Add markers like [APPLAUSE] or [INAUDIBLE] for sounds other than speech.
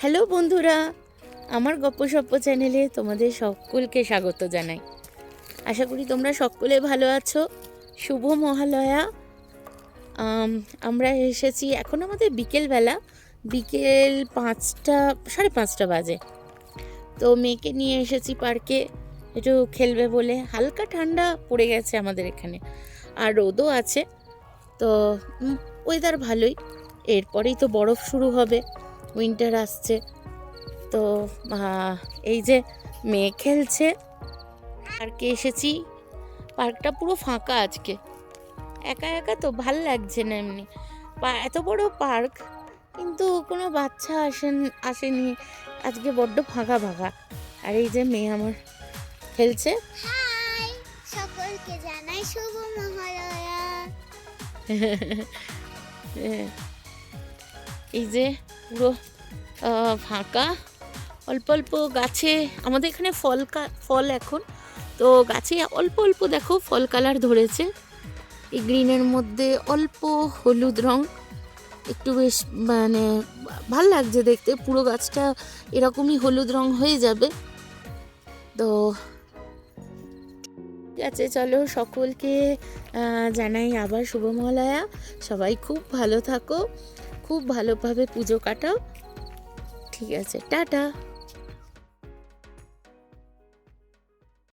Hello বন্ধুরা, আমার গপ্পসপ্প চ্যানেলে তোমাদের সকলকে স্বাগত জানাই। আশা করি তোমরা সকলে ভালো আছো। শুভ মহালয়া। আমরা এসেছি এখন আমাদের বিকেলবেলা, বিকেল পাঁচটা, সাড়ে পাঁচটা বাজে। তো মেয়েকে নিয়ে এসেছি পার্কে, একটু খেলবে বলে। হালকা ঠান্ডা পড়ে গেছে আমাদের এখানে, আর রোদও আছে। তো ওয়েদার ভালোই। এরপরেই তো বরফ শুরু হবে। উইন্টার আসছে। তো এই যে মেয়ে খেলছে। পার্কে এসেছি। পার্কটা পুরো ফাঁকা আজকে। একা একা তো ভালো লাগছে না এমনি। পা- এত বড় পার্ক কিন্তু কোনো বাচ্চা আসেন আসেনি। আজকে বড্ড ফাঁকা ফাঁকা। আর এই যে মেয়ে আমার খেলছে। সকলকে জানাই শুভ মহালয়া। [LAUGHS] এই যে পুরো ফাঁকা। অল্প অল্প গাছে, আমাদের এখানে ফল ফল এখন। তো গাছে অল্প অল্প দেখো ফল কালার ধরেছে। এই গ্রিনের মধ্যে অল্প হলুদ রং। একটু বেশ মানে ভালো লাগছে দেখতে। পুরো গাছটা এরকমই হলুদ রং হয়ে যাবে। তো ঠিক আছে, চলো সকলকে জানাই আবার শুভ মহালয়া সবাই খুব ভালো থাকো। খুব ভালোভাবে পুজো কাটাও। ঠিক আছে টাটা।